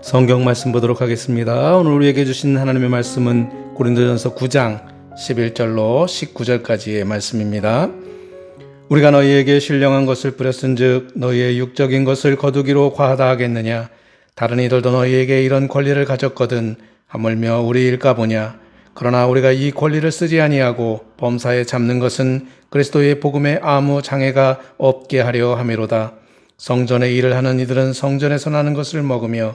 성경 말씀 보도록 하겠습니다. 오늘 우리에게 주신 하나님의 말씀은 고린도전서 9장 11절로 19절까지의 말씀입니다. 우리가 너희에게 신령한 것을 뿌렸은즉 너희의 육적인 것을 거두기로 과하다 하겠느냐 다른 이들도 너희에게 이런 권리를 가졌거든 하물며 우리 일까 보냐 그러나 우리가 이 권리를 쓰지 아니하고 범사에 잡는 것은 그리스도의 복음에 아무 장애가 없게 하려 함이로다 성전의 일을 하는 이들은 성전에서 나는 것을 먹으며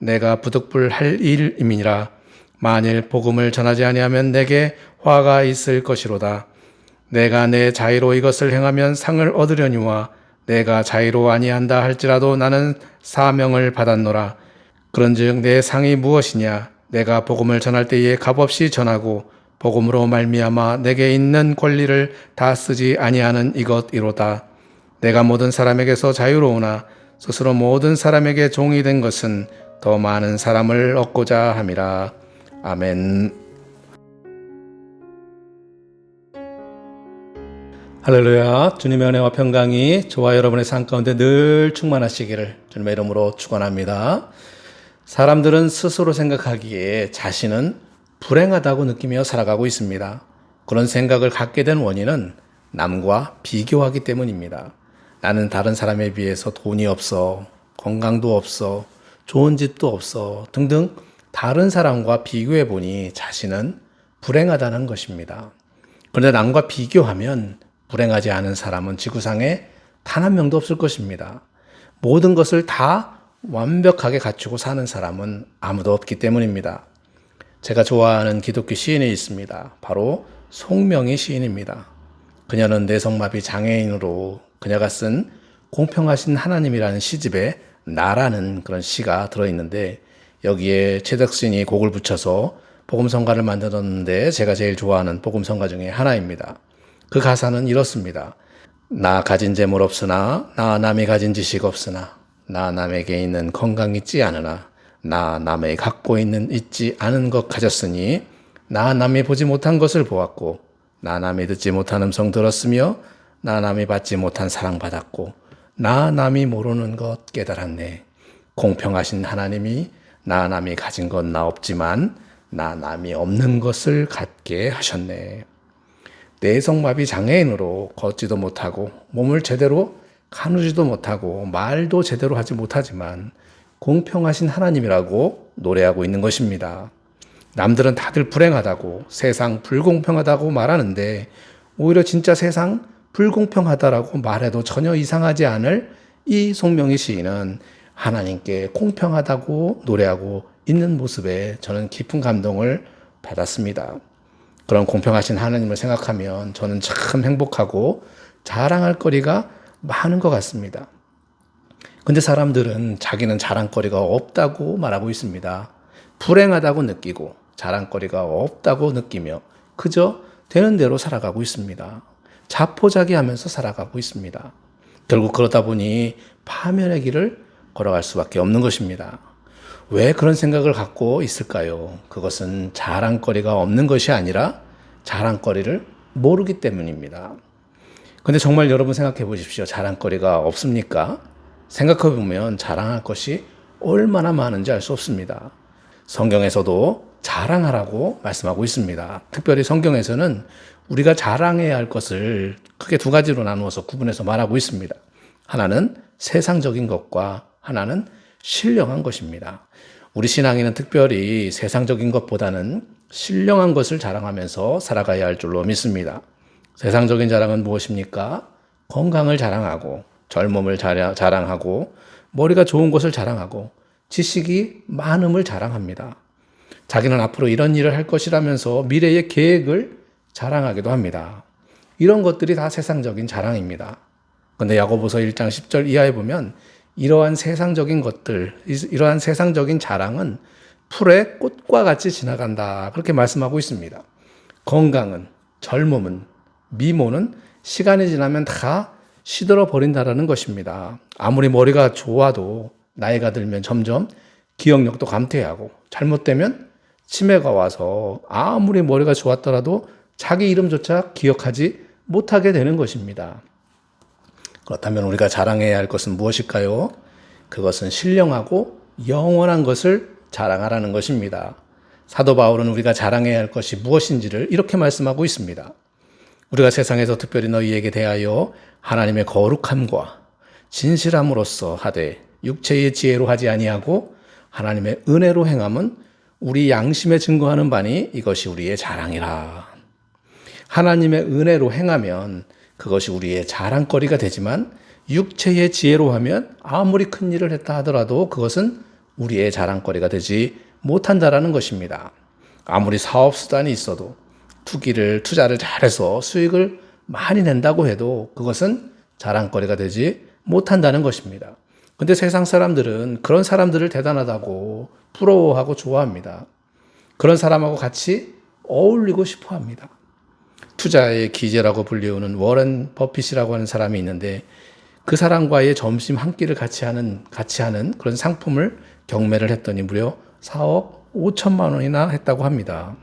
내가 부득불할 일임이니라. 만일 복음을 전하지 아니하면 내게 화가 있을 것이로다. 내가 내 자의로 이것을 행하면 상을 얻으려니와 내가 자의로 아니한다 할지라도 나는 사명을 받았노라. 그런즉 내 상이 무엇이냐? 내가 복음을 전할 때에 값없이 전하고 복음으로 말미암아 내게 있는 권리를 다 쓰지 아니하는 이것이로다. 내가 모든 사람에게서 자유로우나 스스로 모든 사람에게 종이 된 것은 더 많은 사람을 얻고자 함이라. 아멘. 할렐루야. 주님의 은혜와 평강이 저와 여러분의 삶 가운데 늘 충만하시기를 주님의 이름으로 축원합니다. 사람들은 스스로 생각하기에 자신은 불행하다고 느끼며 살아가고 있습니다. 그런 생각을 갖게 된 원인은 남과 비교하기 때문입니다. 나는 다른 사람에 비해서 돈이 없어, 건강도 없어, 좋은 집도 없어 등등 다른 사람과 비교해 보니 자신은 불행하다는 것입니다. 그런데 남과 비교하면 불행하지 않은 사람은 지구상에 단 한 명도 없을 것입니다. 모든 것을 다 완벽하게 갖추고 사는 사람은 아무도 없기 때문입니다. 제가 좋아하는 기독교 시인이 있습니다. 바로 송명희 시인입니다. 그녀는 뇌성마비 장애인으로 그녀가 쓴 공평하신 하나님이라는 시집에 나라는 그런 시가 들어있는데 여기에 최덕신이 곡을 붙여서 복음성가를 만들었는데 제가 제일 좋아하는 복음성가 중에 하나입니다. 그 가사는 이렇습니다. 나 가진 재물 없으나 나 남이 가진 지식 없으나 나 남에게 있는 건강 있지 않으나 나 남의 갖고 있는 있지 않은 것 가졌으니 나 남이 보지 못한 것을 보았고 나 남이 듣지 못한 음성 들었으며 나 남이 받지 못한 사랑 받았고 나 남이 모르는 것 깨달았네. 공평하신 하나님이 나 남이 가진 건 나 없지만 나 남이 없는 것을 갖게 하셨네. 내성마비 장애인으로 걷지도 못하고 몸을 제대로 가누지도 못하고 말도 제대로 하지 못하지만 공평하신 하나님이라고 노래하고 있는 것입니다. 남들은 다들 불행하다고 세상 불공평하다고 말하는데 오히려 진짜 세상 불공평하다라고 말해도 전혀 이상하지 않을 이 송명희 시인은 하나님께 공평하다고 노래하고 있는 모습에 저는 깊은 감동을 받았습니다. 그런 공평하신 하나님을 생각하면 저는 참 행복하고 자랑할 거리가 많은 것 같습니다. 근데 사람들은 자기는 자랑거리가 없다고 말하고 있습니다. 불행하다고 느끼고 자랑거리가 없다고 느끼며 그저 되는 대로 살아가고 있습니다. 자포자기하면서 살아가고 있습니다. 결국 그러다 보니 파멸의 길을 걸어갈 수밖에 없는 것입니다. 왜 그런 생각을 갖고 있을까요? 그것은 자랑거리가 없는 것이 아니라 자랑거리를 모르기 때문입니다. 근데 정말 여러분 생각해 보십시오. 자랑거리가 없습니까? 생각해 보면 자랑할 것이 얼마나 많은지 알 수 없습니다. 성경에서도 자랑하라고 말씀하고 있습니다. 특별히 성경에서는 우리가 자랑해야 할 것을 크게 두 가지로 나누어서 구분해서 말하고 있습니다. 하나는 세상적인 것과 하나는 신령한 것입니다. 우리 신앙인은 특별히 세상적인 것보다는 신령한 것을 자랑하면서 살아가야 할 줄로 믿습니다. 세상적인 자랑은 무엇입니까? 건강을 자랑하고 젊음을 자랑하고 머리가 좋은 것을 자랑하고 지식이 많음을 자랑합니다. 자기는 앞으로 이런 일을 할 것이라면서 미래의 계획을 자랑하기도 합니다. 이런 것들이 다 세상적인 자랑입니다. 근데 야고보서 1장 10절 이하에 보면 이러한 세상적인 것들, 이러한 세상적인 자랑은 풀의 꽃과 같이 지나간다. 그렇게 말씀하고 있습니다. 건강은, 젊음은, 미모는 시간이 지나면 다 시들어 버린다라는 것입니다. 아무리 머리가 좋아도 나이가 들면 점점 기억력도 감퇴하고 잘못되면 치매가 와서 아무리 머리가 좋았더라도 자기 이름조차 기억하지 못하게 되는 것입니다. 그렇다면 우리가 자랑해야 할 것은 무엇일까요? 그것은 신령하고 영원한 것을 자랑하라는 것입니다. 사도 바울은 우리가 자랑해야 할 것이 무엇인지를 이렇게 말씀하고 있습니다. 우리가 세상에서 특별히 너희에게 대하여 하나님의 거룩함과 진실함으로써 하되 육체의 지혜로 하지 아니하고 하나님의 은혜로 행함은 우리 양심에 증거하는 바니 이것이 우리의 자랑이라. 하나님의 은혜로 행하면 그것이 우리의 자랑거리가 되지만 육체의 지혜로 하면 아무리 큰 일을 했다 하더라도 그것은 우리의 자랑거리가 되지 못한다라는 것입니다. 아무리 사업 수단이 있어도 투기를 투자를 잘해서 수익을 많이 낸다고 해도 그것은 자랑거리가 되지 못한다는 것입니다. 근데 세상 사람들은 그런 사람들을 대단하다고 부러워하고 좋아합니다. 그런 사람하고 같이 어울리고 싶어 합니다. 투자의 기재라고 불리우는 워렌 버핏이라고 하는 사람이 있는데 그 사람과의 점심 한 끼를 같이 하는 같이 하는 그런 상품을 경매를 했더니 무려 4억 5천만 원이나 했다고 합니다.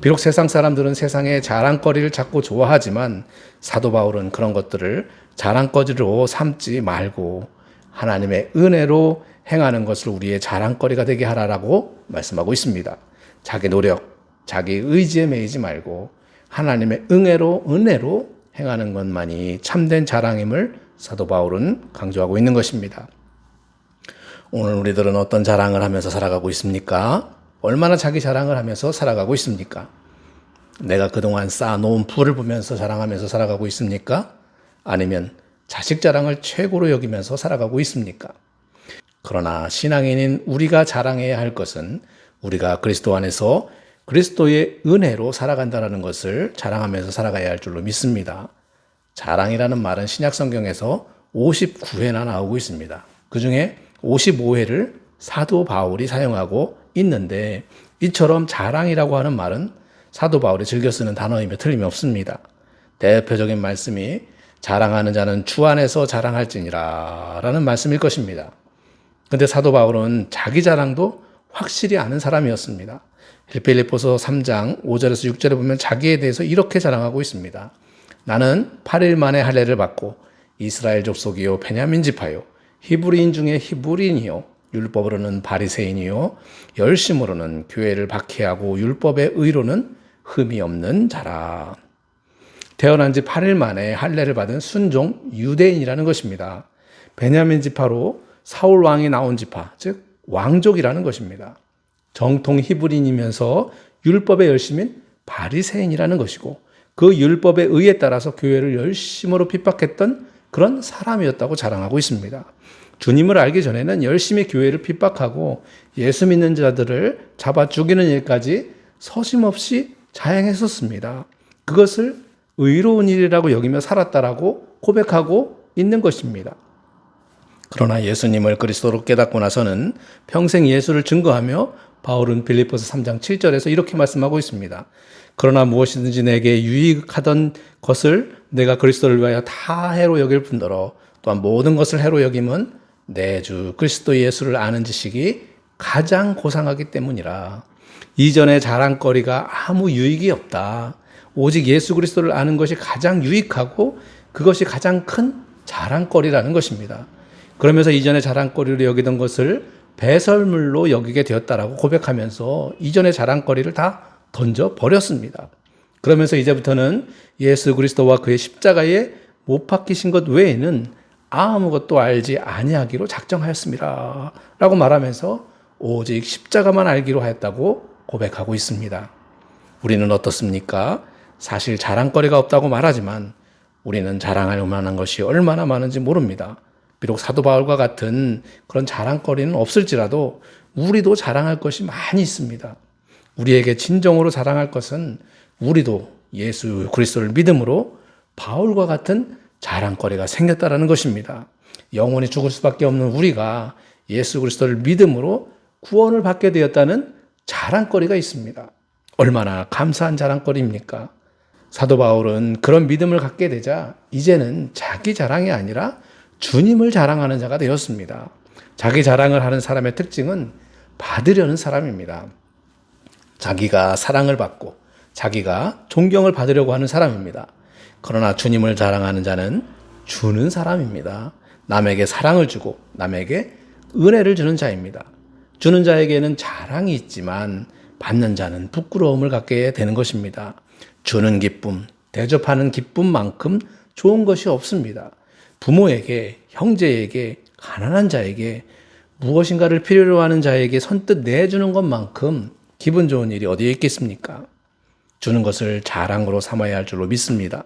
비록 세상 사람들은 세상의 자랑거리를 찾고 좋아하지만 사도 바울은 그런 것들을 자랑거리로 삼지 말고 하나님의 은혜로 행하는 것을 우리의 자랑거리가 되게 하라라고 말씀하고 있습니다. 자기 노력, 자기 의지에 매이지 말고 하나님의 응애로 은혜로 행하는 것만이 참된 자랑임을 사도 바울은 강조하고 있는 것입니다. 오늘 우리들은 어떤 자랑을 하면서 살아가고 있습니까? 얼마나 자기 자랑을 하면서 살아가고 있습니까? 내가 그동안 쌓아놓은 부를 보면서 자랑하면서 살아가고 있습니까? 아니면 자식 자랑을 최고로 여기면서 살아가고 있습니까? 그러나 신앙인인 우리가 자랑해야 할 것은 우리가 그리스도 안에서 그리스도의 은혜로 살아간다는 것을 자랑하면서 살아가야 할 줄로 믿습니다. 자랑이라는 말은 신약 성경에서 59회나 나오고 있습니다. 그 중에 55회를 사도 바울이 사용하고 있는데 이처럼 자랑이라고 하는 말은 사도 바울이 즐겨 쓰는 단어이며 틀림이 없습니다. 대표적인 말씀이 자랑하는 자는 주 안에서 자랑할지니라 라는 말씀일 것입니다. 근데 사도 바울은 자기 자랑도 확실히 아는 사람이었습니다. 빌립보서 3장 5절에서 6절에 보면 자기에 대해서 이렇게 자랑하고 있습니다. 나는 8일 만에 할례를 받고 이스라엘 족속이요 베냐민 지파요 히브리인 중에 히브리인이요 율법으로는 바리새인이요 열심으로는 교회를 박해하고 율법의 의로는 흠이 없는 자라. 태어난 지 8일 만에 할례를 받은 순종 유대인이라는 것입니다. 베냐민 지파로 사울 왕이 나온 지파, 즉 왕족이라는 것입니다. 정통 히브리인이면서 율법의 열심인 바리새인이라는 것이고 그 율법의 의에 따라서 교회를 열심으로 핍박했던 그런 사람이었다고 자랑하고 있습니다. 주님을 알기 전에는 열심히 교회를 핍박하고 예수 믿는 자들을 잡아 죽이는 일까지 서심없이 자행했었습니다. 그것을 의로운 일이라고 여기며 살았다라고 고백하고 있는 것입니다. 그러나 예수님을 그리스도로 깨닫고 나서는 평생 예수를 증거하며 바울은 빌립보서 3장 7절에서 이렇게 말씀하고 있습니다. 그러나 무엇이든지 내게 유익하던 것을 내가 그리스도를 위하여 다 해로 여길 뿐더러 또한 모든 것을 해로 여김은 내 주 그리스도 예수를 아는 지식이 가장 고상하기 때문이라. 이전의 자랑거리가 아무 유익이 없다. 오직 예수 그리스도를 아는 것이 가장 유익하고 그것이 가장 큰 자랑거리라는 것입니다. 그러면서 이전의 자랑거리로 여기던 것을 배설물로 여기게 되었다라고 고백하면서 이전의 자랑거리를 다 던져 버렸습니다. 그러면서 이제부터는 예수 그리스도와 그의 십자가에 못 박히신 것 외에는 아무것도 알지 아니하기로 작정하였습니다. 라고 말하면서 오직 십자가만 알기로 하였다고 고백하고 있습니다. 우리는 어떻습니까? 사실 자랑거리가 없다고 말하지만 우리는 자랑할 만한 것이 얼마나 많은지 모릅니다. 비록 사도 바울과 같은 그런 자랑거리는 없을지라도 우리도 자랑할 것이 많이 있습니다. 우리에게 진정으로 자랑할 것은 우리도 예수 그리스도를 믿음으로 바울과 같은 자랑거리가 생겼다라는 것입니다. 영원히 죽을 수밖에 없는 우리가 예수 그리스도를 믿음으로 구원을 받게 되었다는 자랑거리가 있습니다. 얼마나 감사한 자랑거리입니까? 사도 바울은 그런 믿음을 갖게 되자 이제는 자기 자랑이 아니라 주님을 자랑하는 자가 되었습니다. 자기 자랑을 하는 사람의 특징은 받으려는 사람입니다. 자기가 사랑을 받고 자기가 존경을 받으려고 하는 사람입니다. 그러나 주님을 자랑하는 자는 주는 사람입니다. 남에게 사랑을 주고 남에게 은혜를 주는 자입니다. 주는 자에게는 자랑이 있지만 받는 자는 부끄러움을 갖게 되는 것입니다. 주는 기쁨, 대접하는 기쁨만큼 좋은 것이 없습니다. 부모에게, 형제에게, 가난한 자에게 무엇인가를 필요로 하는 자에게 선뜻 내주는 것만큼 기분 좋은 일이 어디에 있겠습니까? 주는 것을 자랑으로 삼아야 할 줄로 믿습니다.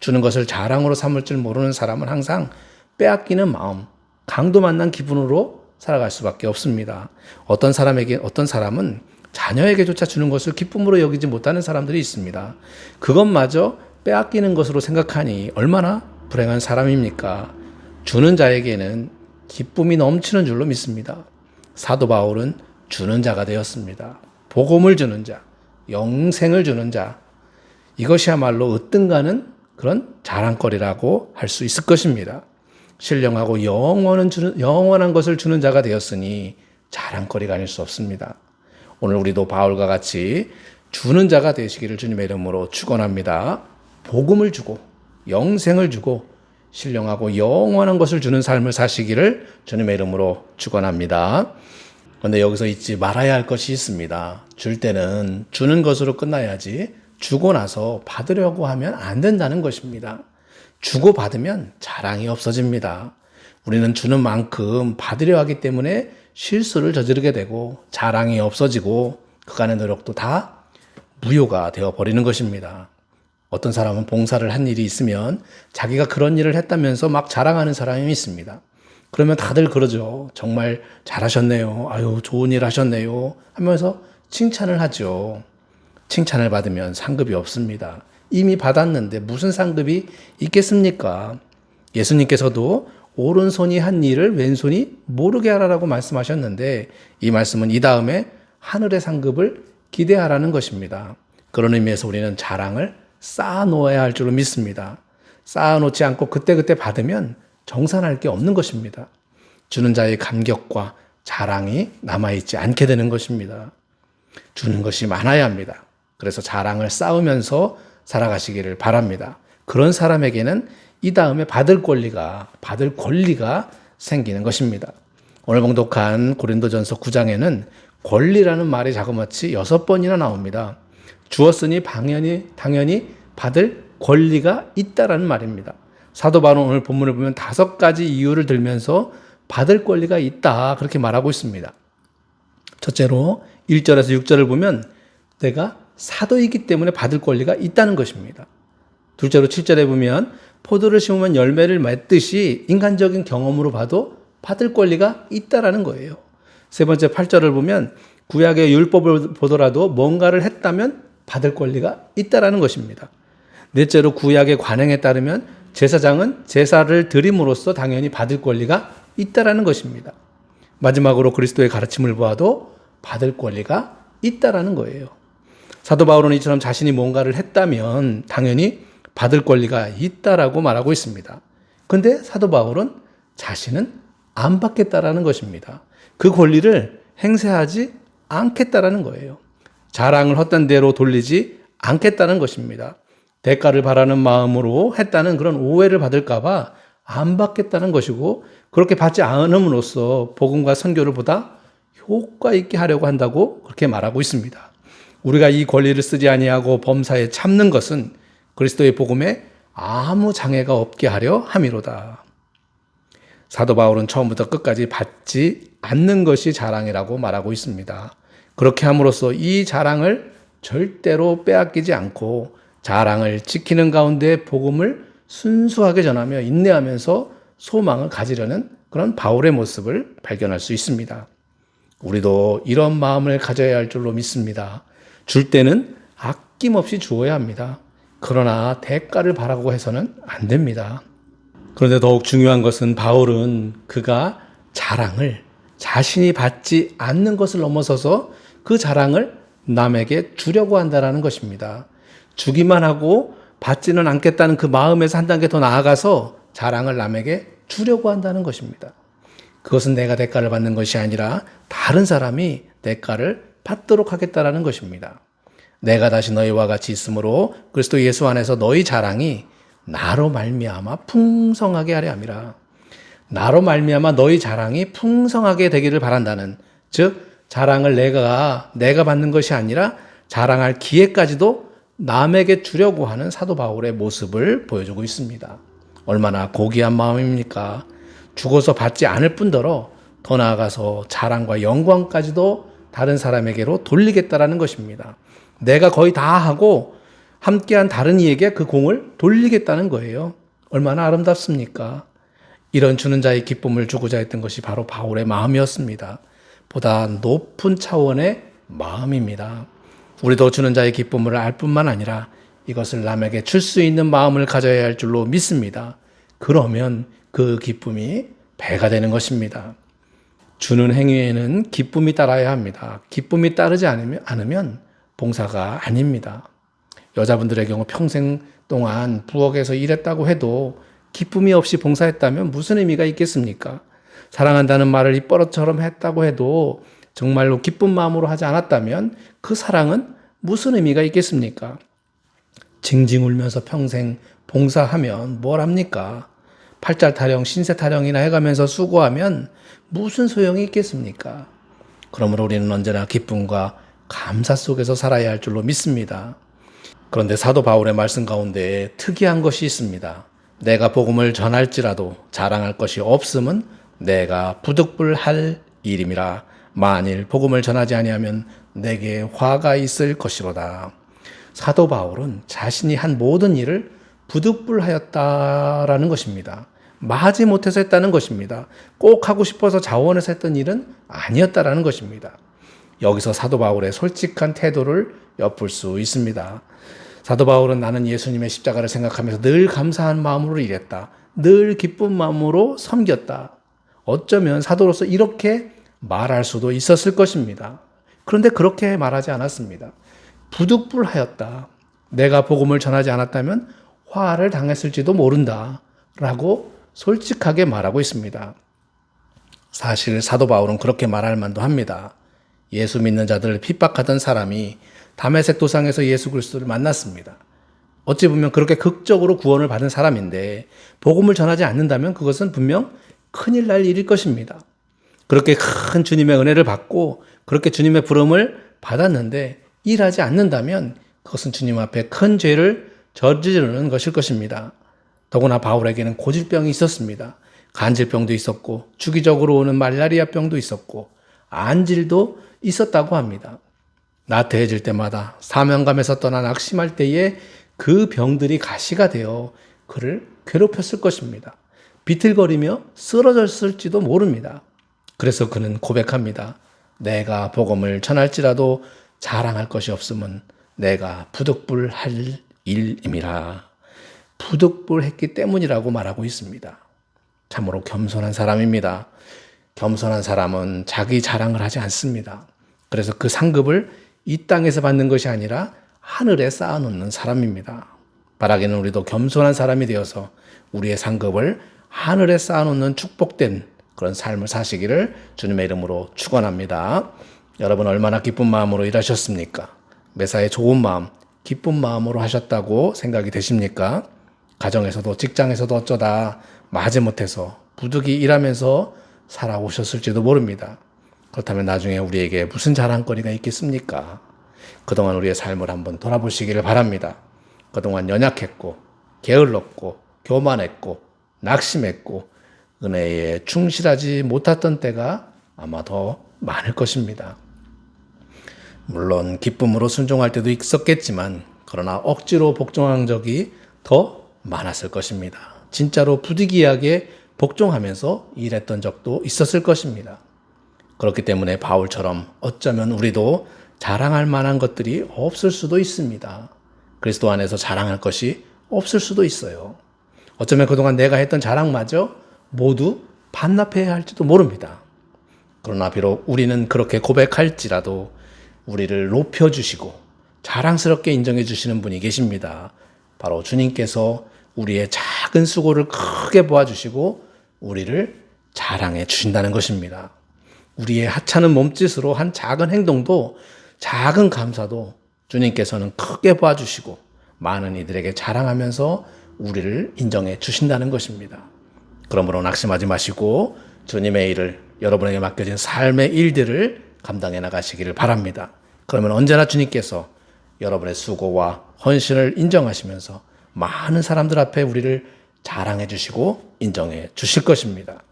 주는 것을 자랑으로 삼을 줄 모르는 사람은 항상 빼앗기는 마음, 강도 만난 기분으로 살아갈 수밖에 없습니다. 어떤 사람에게, 어떤 사람은 자녀에게조차 주는 것을 기쁨으로 여기지 못하는 사람들이 있습니다. 그것마저 빼앗기는 것으로 생각하니 얼마나 불행한 사람입니까? 주는 자에게는 기쁨이 넘치는 줄로 믿습니다. 사도 바울은 주는 자가 되었습니다. 복음을 주는 자, 영생을 주는 자. 이것이야말로 으뜸가는 그런 자랑거리라고 할 수 있을 것입니다. 신령하고 영원한, 것을 주는 자가 되었으니 자랑거리가 아닐 수 없습니다. 오늘 우리도 바울과 같이 주는 자가 되시기를 주님의 이름으로 축원합니다. 복음을 주고 영생을 주고 신령하고 영원한 것을 주는 삶을 사시기를 주님의 이름으로 축원합니다. 그런데 여기서 잊지 말아야 할 것이 있습니다. 줄 때는 주는 것으로 끝나야지 주고 나서 받으려고 하면 안 된다는 것입니다. 주고 받으면 자랑이 없어집니다. 우리는 주는 만큼 받으려 하기 때문에 실수를 저지르게 되고 자랑이 없어지고 그간의 노력도 다 무효가 되어 버리는 것입니다. 어떤 사람은 봉사를 한 일이 있으면 자기가 그런 일을 했다면서 막 자랑하는 사람이 있습니다. 그러면 다들 그러죠. 정말 잘하셨네요. 아유, 좋은 일 하셨네요. 하면서 칭찬을 하죠. 칭찬을 받으면 상급이 없습니다. 이미 받았는데 무슨 상급이 있겠습니까? 예수님께서도 오른손이 한 일을 왼손이 모르게 하라라고 말씀하셨는데 이 말씀은 이 다음에 하늘의 상급을 기대하라는 것입니다. 그런 의미에서 우리는 자랑을 쌓아놓아야 할 줄로 믿습니다. 쌓아놓지 않고 그때그때 받으면 정산할 게 없는 것입니다. 주는 자의 감격과 자랑이 남아있지 않게 되는 것입니다. 주는 것이 많아야 합니다. 그래서 자랑을 쌓으면서 살아가시기를 바랍니다. 그런 사람에게는 이 다음에 받을 권리가, 받을 권리가 생기는 것입니다. 오늘 봉독한 고린도전서 9장에는 권리라는 말이 자그마치 여섯 번이나 나옵니다. 주었으니 당연히, 당연히 받을 권리가 있다라는 말입니다. 사도 바울은 오늘 본문을 보면 다섯 가지 이유를 들면서 받을 권리가 있다. 그렇게 말하고 있습니다. 첫째로 1절에서 6절을 보면 내가 사도이기 때문에 받을 권리가 있다는 것입니다. 둘째로 7절에 보면 포도를 심으면 열매를 맺듯이 인간적인 경험으로 봐도 받을 권리가 있다라는 거예요. 세 번째 8절을 보면 구약의 율법을 보더라도 뭔가를 했다면 받을 권리가 있다라는 것입니다. 넷째로 구약의 관행에 따르면 제사장은 제사를 드림으로써 당연히 받을 권리가 있다라는 것입니다. 마지막으로 그리스도의 가르침을 보아도 받을 권리가 있다라는 거예요. 사도 바울은 이처럼 자신이 뭔가를 했다면 당연히 받을 권리가 있다라고 말하고 있습니다. 근데 사도 바울은 자신은 안 받겠다라는 것입니다. 그 권리를 행사하지 않겠다라는 거예요. 자랑을 헛된 대로 돌리지 않겠다는 것입니다. 대가를 바라는 마음으로 했다는 그런 오해를 받을까봐 안 받겠다는 것이고 그렇게 받지 않음으로써 복음과 선교를 보다 효과 있게 하려고 한다고 그렇게 말하고 있습니다. 우리가 이 권리를 쓰지 아니하고 범사에 참는 것은 그리스도의 복음에 아무 장애가 없게 하려 함이로다. 사도 바울은 처음부터 끝까지 받지 않는 것이 자랑이라고 말하고 있습니다. 그렇게 함으로써 이 자랑을 절대로 빼앗기지 않고 자랑을 지키는 가운데 복음을 순수하게 전하며 인내하면서 소망을 가지려는 그런 바울의 모습을 발견할 수 있습니다. 우리도 이런 마음을 가져야 할 줄로 믿습니다. 줄 때는 아낌없이 주어야 합니다. 그러나 대가를 바라고 해서는 안 됩니다. 그런데 더욱 중요한 것은 바울은 그가 자랑을 자신이 받지 않는 것을 넘어서서 그 자랑을 남에게 주려고 한다라는 것입니다. 주기만 하고 받지는 않겠다는 그 마음에서 한 단계 더 나아가서 자랑을 남에게 주려고 한다는 것입니다. 그것은 내가 대가를 받는 것이 아니라 다른 사람이 대가를 받도록 하겠다라는 것입니다. 내가 다시 너희와 같이 있으므로 그리스도 예수 안에서 너희 자랑이 나로 말미암아 풍성하게 하려 함이라. 나로 말미암아 너희 자랑이 풍성하게 되기를 바란다는 즉 자랑을 내가 내가 받는 것이 아니라 자랑할 기회까지도 남에게 주려고 하는 사도 바울의 모습을 보여주고 있습니다. 얼마나 고귀한 마음입니까? 죽어서 받지 않을 뿐더러 더 나아가서 자랑과 영광까지도 다른 사람에게로 돌리겠다라는 것입니다. 내가 거의 다 하고 함께한 다른 이에게 그 공을 돌리겠다는 거예요. 얼마나 아름답습니까? 이런 주는 자의 기쁨을 주고자 했던 것이 바로 바울의 마음이었습니다. 보다 높은 차원의 마음입니다. 우리도 주는 자의 기쁨을 알 뿐만 아니라 이것을 남에게 줄 수 있는 마음을 가져야 할 줄로 믿습니다. 그러면 그 기쁨이 배가 되는 것입니다. 주는 행위에는 기쁨이 따라야 합니다. 기쁨이 따르지 않으면, 않으면 봉사가 아닙니다. 여자분들의 경우 평생 동안 부엌에서 일했다고 해도 기쁨이 없이 봉사했다면 무슨 의미가 있겠습니까? 사랑한다는 말을 입버릇처럼 했다고 해도 정말로 기쁜 마음으로 하지 않았다면 그 사랑은 무슨 의미가 있겠습니까? 징징 울면서 평생 봉사하면 뭘 합니까? 팔자 타령, 신세 타령이나 해가면서 수고하면 무슨 소용이 있겠습니까? 그러므로 우리는 언제나 기쁨과 감사 속에서 살아야 할 줄로 믿습니다. 그런데 사도 바울의 말씀 가운데 특이한 것이 있습니다. 내가 복음을 전할지라도 자랑할 것이 없음은 내가 부득불할 일임이라 만일 복음을 전하지 아니하면 내게 화가 있을 것이로다. 사도 바울은 자신이 한 모든 일을 부득불하였다라는 것입니다. 마지 못해서 했다는 것입니다. 꼭 하고 싶어서 자원해서 했던 일은 아니었다라는 것입니다. 여기서 사도 바울의 솔직한 태도를 엿볼 수 있습니다. 사도 바울은 나는 예수님의 십자가를 생각하면서 늘 감사한 마음으로 일했다. 늘 기쁜 마음으로 섬겼다. 어쩌면 사도로서 이렇게 말할 수도 있었을 것입니다. 그런데 그렇게 말하지 않았습니다. 부득불하였다. 내가 복음을 전하지 않았다면 화를 당했을지도 모른다. 라고 솔직하게 말하고 있습니다. 사실 사도 바울은 그렇게 말할 만도 합니다. 예수 믿는 자들을 핍박하던 사람이 담에색 도상에서 예수 그리스도를 만났습니다. 어찌 보면 그렇게 극적으로 구원을 받은 사람인데 복음을 전하지 않는다면 그것은 분명 큰일 날 일일 것입니다. 그렇게 큰 주님의 은혜를 받고 그렇게 주님의 부름을 받았는데 일하지 않는다면 그것은 주님 앞에 큰 죄를 저지르는 것일 것입니다. 더구나 바울에게는 고질병이 있었습니다. 간질병도 있었고 주기적으로 오는 말라리아 병도 있었고 안질도 있었다고 합니다. 나태해질 때마다 사명감에서 떠나 낙심할 때에 그 병들이 가시가 되어 그를 괴롭혔을 것입니다. 비틀거리며 쓰러졌을지도 모릅니다. 그래서 그는 고백합니다. 내가 복음을 전할지라도 자랑할 것이 없음은 내가 부득불할 일임이라. 부득불했기 때문이라고 말하고 있습니다. 참으로 겸손한 사람입니다. 겸손한 사람은 자기 자랑을 하지 않습니다. 그래서 그 상급을 이 땅에서 받는 것이 아니라 하늘에 쌓아놓는 사람입니다. 바라기는 우리도 겸손한 사람이 되어서 우리의 상급을 하늘에 쌓아놓는 축복된 그런 삶을 사시기를 주님의 이름으로 축원합니다. 여러분 얼마나 기쁜 마음으로 일하셨습니까? 매사에 좋은 마음, 기쁜 마음으로 하셨다고 생각이 되십니까? 가정에서도 직장에서도 어쩌다 마지못해서 부득이 일하면서 살아오셨을지도 모릅니다. 그렇다면 나중에 우리에게 무슨 자랑거리가 있겠습니까? 그동안 우리의 삶을 한번 돌아보시기를 바랍니다. 그동안 연약했고, 게을렀고, 교만했고, 낙심했고, 은혜에 충실하지 못했던 때가 아마 더 많을 것입니다. 물론 기쁨으로 순종할 때도 있었겠지만, 그러나 억지로 복종한 적이 더 많았을 것입니다. 진짜로 부득이하게 복종하면서 일했던 적도 있었을 것입니다. 그렇기 때문에 바울처럼 어쩌면 우리도 자랑할 만한 것들이 없을 수도 있습니다. 그리스도 안에서 자랑할 것이 없을 수도 있어요. 어쩌면 그동안 내가 했던 자랑마저 모두 반납해야 할지도 모릅니다. 그러나 비록 우리는 그렇게 고백할지라도 우리를 높여주시고 자랑스럽게 인정해 주시는 분이 계십니다. 바로 주님께서 우리의 작은 수고를 크게 보아주시고 우리를 자랑해 주신다는 것입니다. 우리의 하찮은 몸짓으로 한 작은 행동도 작은 감사도 주님께서는 크게 봐주시고 많은 이들에게 자랑하면서 우리를 인정해 주신다는 것입니다. 그러므로 낙심하지 마시고 주님의 일을 여러분에게 맡겨진 삶의 일들을 감당해 나가시기를 바랍니다. 그러면 언제나 주님께서 여러분의 수고와 헌신을 인정하시면서 많은 사람들 앞에 우리를 자랑해 주시고 인정해 주실 것입니다.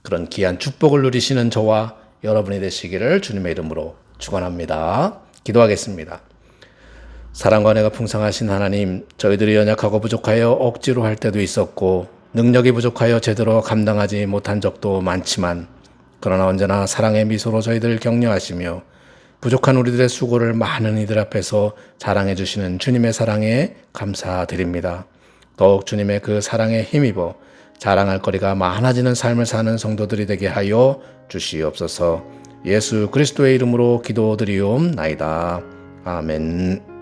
그런 귀한 축복을 누리시는 저와 여러분이 되시기를 주님의 이름으로 축원합니다. 기도하겠습니다. 사랑과 은혜가 풍성하신 하나님, 저희들이 연약하고 부족하여 억지로 할 때도 있었고 능력이 부족하여 제대로 감당하지 못한 적도 많지만 그러나 언제나 사랑의 미소로 저희들을 격려하시며 부족한 우리들의 수고를 많은 이들 앞에서 자랑해 주시는 주님의 사랑에 감사드립니다. 더욱 주님의 그 사랑에 힘입어 자랑할 거리가 많아지는 삶을 사는 성도들이 되게 하여 주시옵소서. 예수 그리스도의 이름으로 기도드리옵나이다. 아멘.